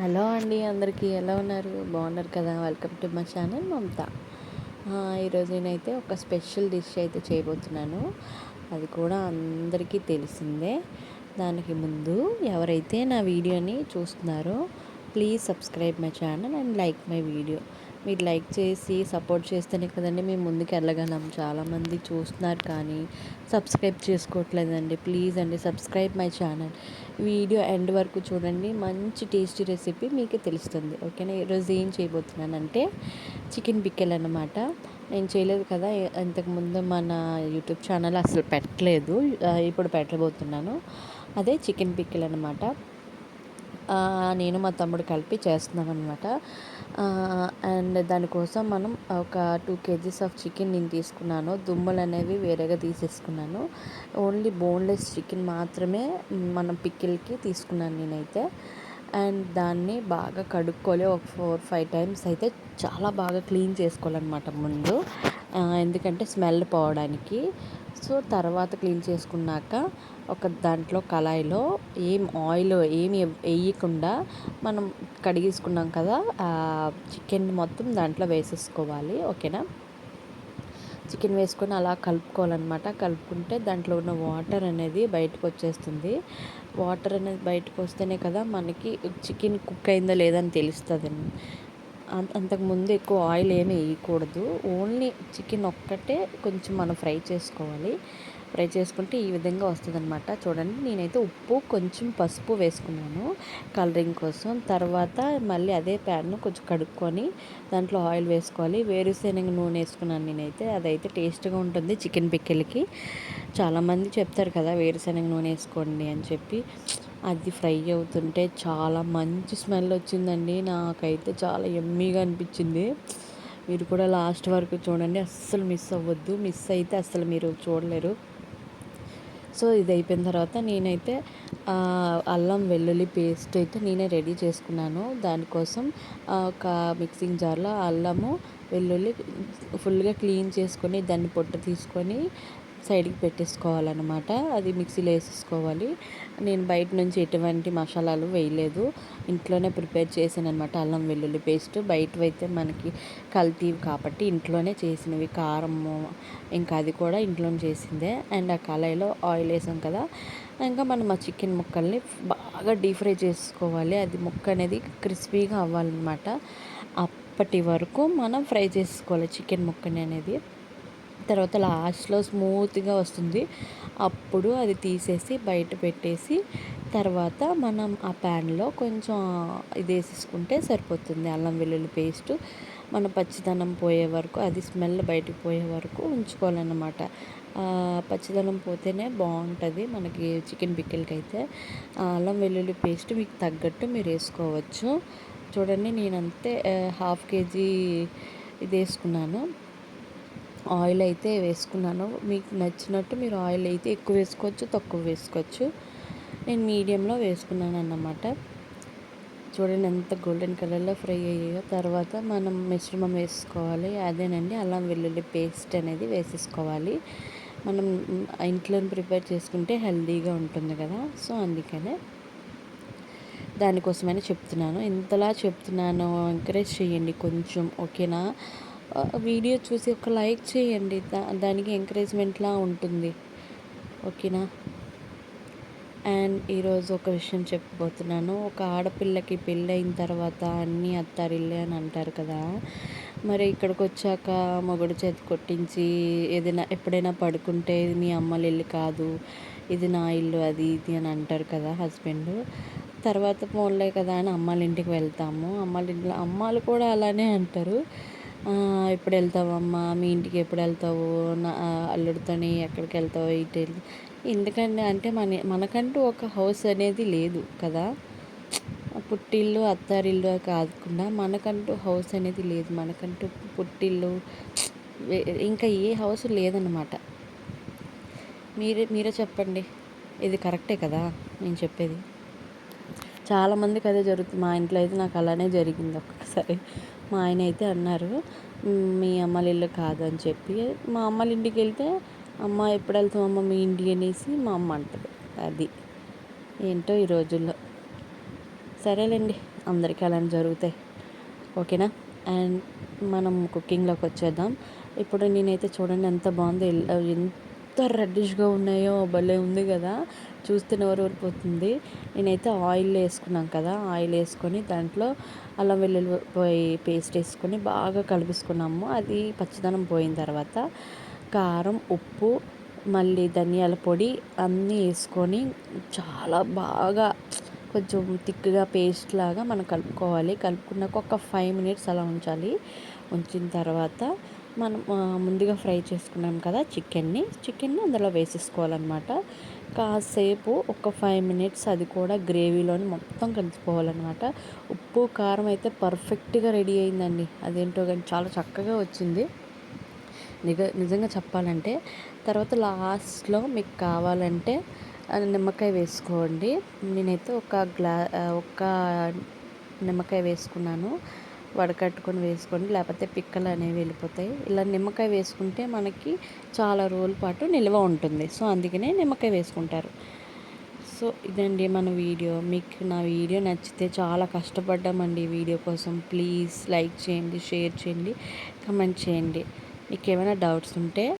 Hello అండి అందరికీ ఎలా ఉన్నారు? బాగున్నారు కదా? Welcome to my channel Mamata ఈరోజు నేనైతే ఒక స్పెషల్ డిష్ అయితే చేయబోతున్నాను. అది కూడా అందరికీ తెలిసిందే. దానికి ముందు ఎవరైతే నా వీడియోని చూస్తున్నారో please subscribe my channel and like my video మీరు లైక్ చేసి సపోర్ట్ చేస్తేనే కదండి మేము ముందుకు వెళ్ళగలం. చాలామంది చూస్తున్నారు కానీ సబ్స్క్రైబ్ చేసుకోవట్లేదండి. ప్లీజ్ అండి subscribe my channel. Video end వరకు చూడండి. మంచి టేస్టీ రెసిపీ మీకు తెలుస్తుంది. ఓకేనా? ఈరోజు ఏం చేయబోతున్నానంటే చికెన్ పిక్కెల్ అనమాట నేను చేయలేదు కదా. ఇంతకుముందు మన యూట్యూబ్ ఛానల్ అసలు పెట్టలేదు. ఇప్పుడు పెట్టబోతున్నాను. అదే చికెన్ పిక్కెల్ అనమాట నేను మా తమ్ముడు కలిపి చేస్తున్నాం అనమాట అండ్ దానికోసం మనం ఒక టూ కేజీస్ ఆఫ్ చికెన్ నేను తీసుకున్నాను. దుమ్ములు అనేవి వేరేగా తీసేసుకున్నాను. ఓన్లీ బోన్లెస్ చికెన్ మాత్రమే మనం పిక్కిల్కి తీసుకున్నాను నేనైతే. అండ్ దాన్ని బాగా కడుక్కోవాలి. ఒక ఫోర్ ఫైవ్ టైమ్స్ అయితే చాలా బాగా క్లీన్ చేసుకోవాలన్నమాట ముందు. ఎందుకంటే స్మెల్ పోవడానికి. సో తర్వాత క్లీన్ చేసుకున్నాక ఒక దాంట్లో కళాయిలో ఏం ఆయిల్ ఏమి వేయకుండా మనం కడిగేసుకున్నాం కదా చికెన్ మొత్తం దాంట్లో వేసేసుకోవాలి ఓకేనా? చికెన్ వేసుకొని అలా కలుపుకోవాలన్నమాట. కలుపుకుంటే దాంట్లో ఉన్న వాటర్ అనేది బయటకు వచ్చేస్తుంది. వాటర్ అనేది బయటకు వస్తేనే కదా మనకి చికెన్ కుక్ అయిందా లేదని అని తెలుస్తుంది. అంతకుముందు ఎక్కువ ఆయిల్ ఏమి వేయకూడదు. ఓన్లీ చికెన్ ఒక్కటే కొంచెం మనం ఫ్రై చేసుకోవాలి. ఫ్రై చేసుకుంటే ఈ విధంగా వస్తుంది అనమాట చూడండి నేనైతే ఉప్పు కొంచెం పసుపు వేసుకున్నాను కలరింగ్ కోసం. తర్వాత మళ్ళీ అదే ప్యాన్ను కొంచెం కడుక్కొని దాంట్లో ఆయిల్ వేసుకోవాలి. వేరుశెనగ నూనె వేసుకున్నాను నేనైతే. అదైతే టేస్ట్గా ఉంటుంది చికెన్ పిక్కెలకి. చాలామంది చెప్తారు కదా వేరుశనగ నూనె వేసుకోండి అని చెప్పి. అది ఫ్రై అవుతుంటే చాలా మంచి స్మెల్ వచ్చిందండి. నాకైతే చాలా ఎమ్మీగా అనిపించింది. మీరు కూడా లాస్ట్ వరకు చూడండి. అస్సలు మిస్ అవ్వద్దు. మిస్ అయితే అస్సలు మీరు చూడలేరు. సో ఇది అయిపోయిన తర్వాత నేనైతే అల్లం వెల్లుల్లి పేస్ట్ అయితే నేనే రెడీ చేసుకున్నాను. దానికోసం ఒక మిక్సింగ్ జార్లో అల్లము వెల్లుల్లి ఫుల్గా క్లీన్ చేసుకొని దాన్ని పొట్టు తీసుకొని సైడ్కి పెట్టేసుకోవాలన్నమాట. అది మిక్సీలో వేసేసుకోవాలి. నేను బయట నుంచి ఎటువంటి మసాలాలు వేయలేదు. ఇంట్లోనే ప్రిపేర్ చేసాను అనమాట అల్లం వెల్లుల్లి పేస్ట్. బయటవైతే మనకి కల్తీవి కాబట్టి ఇంట్లోనే చేసినవి. కారము ఇంకా అది కూడా ఇంట్లోనే చేసిందే. అండ్ ఆ కళాయిలో ఆయిల్ వేసాం కదా. ఇంకా మనం ఆ చికెన్ ముక్కల్ని బాగా డీప్ ఫ్రై చేసుకోవాలి. అది ముక్క అనేది క్రిస్పీగా అవ్వాలన్నమాట. అప్పటి వరకు మనం ఫ్రై చేసుకోవాలి చికెన్ ముక్కని అనేది. తర్వాత లాస్ట్లో స్మూత్గా వస్తుంది. అప్పుడు అది తీసేసి బయట పెట్టేసి తర్వాత మనం ఆ ప్యాన్లో కొంచెం ఇది వేసేసుకుంటే సరిపోతుంది. అల్లం వెల్లుల్లి పేస్ట్ మన పచ్చిదనం పోయే వరకు అది స్మెల్ బయటకు పోయే వరకు ఉంచుకోవాలన్నమాట. పచ్చిదనం పోతేనే బాగుంటుంది మనకి చికెన్ పిక్కిల్కి అయితే అల్లం వెల్లుల్లి పేస్ట్ మీకు తగ్గట్టు మీరు వేసుకోవచ్చు. చూడండి నేనంతే హాఫ్ కేజీ ఇది వేసుకున్నాను. ఆయిల్ అయితే వేసుకున్నాను. మీకు నచ్చినట్టు మీరు ఆయిల్ అయితే ఎక్కువ వేసుకోవచ్చు తక్కువ వేసుకోవచ్చు. నేను మీడియంలో వేసుకున్నాను అన్నమాట చూడండి ఎంత గోల్డెన్ కలర్లో ఫ్రై అయ్యాయో. తర్వాత మనం మిశ్రమం వేసుకోవాలి. అదేనండి అల్లం వెల్లుల్లి పేస్ట్ అనేది వేసేసుకోవాలి. మనం ఇంట్లో ప్రిపేర్ చేసుకుంటే హెల్దీగా ఉంటుంది కదా. సో అందుకనే దానికోసమైనా చెప్తున్నాను. ఇంతలా చెప్తున్నాను. ఎంకరేజ్ చేయండి కొంచెం ఓకేనా? వీడియో చూసి ఒక లైక్ చేయండి. దా దానికి ఎంకరేజ్మెంట్లా ఉంటుంది. ఓకేనా? అండ్ ఈరోజు ఒక విషయం చెప్పబోతున్నాను. ఒక ఆడపిల్లకి పెళ్ళైన తర్వాత అన్నీ అత్తారిల్లే అని అంటారు కదా. మరి ఇక్కడికి వచ్చాక మొగుడు చేతి కొట్టించి ఏదైనా ఎప్పుడైనా పడుకుంటే ఇది మీ అమ్మల ఇల్లు కాదు ఇది నా ఇల్లు అది ఇది అని అంటారు కదా హస్బెండ్. తర్వాత ఫోన్లే కదా అని అమ్మాళ్ళ ఇంటికి వెళ్తాము. అమ్మాళ్ళ ఇంట్లో అమ్మాలు కూడా అలానే అంటారు. ఎప్పుడు వెళ్తావమ్మా మీ ఇంటికి ఎప్పుడు వెళ్తావు నా అల్లుడితోని ఎక్కడికి వెళ్తావు? ఇటు ఎందుకంటే అంటే మన మనకంటూ ఒక హౌస్ అనేది లేదు కదా? పుట్టిల్లు అత్తారిల్లు కాకుండా మనకంటూ హౌస్ అనేది లేదు. మనకంటూ పుట్టిల్లు ఇంకా ఏ హౌస్ లేదన్నమాట. మీరే మీరే చెప్పండి. ఇది కరెక్టే కదా? నేను చెప్పేది. చాలామందికి అదే జరుగుతుంది. మా ఇంట్లో అయితే నాకు అలానే జరిగింది ఒక్కసారి. మా ఆయన అయితే అన్నారు మీ అమ్మల ఇల్లు కాదని చెప్పి మా అమ్మల ఇంటికి వెళ్తే అమ్మ ఎప్పుడు వెళ్తాం అమ్మ మీ ఇంటికి అనేసి మా అమ్మ అంటది. అది ఏంటో ఈ రోజుల్లో. సరేలేండి అందరికీ అలానే జరుగుతాయి. ఓకేనా? అండ్ మనం కుకింగ్లోకి వచ్చేద్దాం. ఇప్పుడు నేనైతే చూడండి ఎంత బాగుందో ఎల్- ఎంత రెడ్డిష్గా ఉన్నాయో భలే ఉంది కదా. చూస్తే నోరూరిపోతుంది నేనైతే ఆయిల్ వేసుకున్నాం కదా ఆయిల్ వేసుకొని దాంట్లో అల్లం వెల్లుల్లి పోయి పేస్ట్ వేసుకొని బాగా కలిపేసుకున్నాము. అది పచ్చదనం పోయిన తర్వాత కారం ఉప్పు మళ్ళీ ధనియాల పొడి అన్నీ వేసుకొని చాలా బాగా కొంచెం థిక్గా పేస్ట్ లాగా మనం కలుపుకోవాలి. కలుపుకున్నాక ఒక ఫైవ్ మినిట్స్ అలా ఉంచాలి. ఉంచిన తర్వాత మనం ముందుగా ఫ్రై చేసుకున్నాం కదా చికెన్ని. చికెన్ని అందులో వేసేసుకోవాలన్నమాట. కాసేపు ఒక ఫైవ్ మినిట్స్ అది కూడా గ్రేవీలోని మొత్తం కలిసిపోవాలన్నమాట. ఉప్పు కారం అయితే పర్ఫెక్ట్గా రెడీ అయిందండి. అదేంటో కానీ చాలా చక్కగా వచ్చింది. నిజ నిజంగా చెప్పాలంటే తర్వాత లాస్ట్లో మీకు కావాలంటే నిమ్మకాయ వేసుకోండి. నేనైతే ఒక గ్లా ఒక నిమ్మకాయ వేసుకున్నాను. వడకట్టుకొని వేసుకోండి లేకపోతే పిక్కలు అనేవి వెళ్ళిపోతాయి. ఇలా నిమ్మకాయ వేసుకుంటే మనకి చాలా రోజుల పాటు నిల్వ ఉంటుంది. సో అందుకనే నిమ్మకాయ వేసుకుంటారు. సో ఇదండి మన వీడియో. మీకు నా వీడియో నచ్చితే చాలా కష్టపడ్డామండి ఈ వీడియో కోసం. ప్లీజ్ లైక్ చేయండి షేర్ చేయండి కమెంట్ చేయండి. మీకు ఏమైనా డౌట్స్ ఉంటే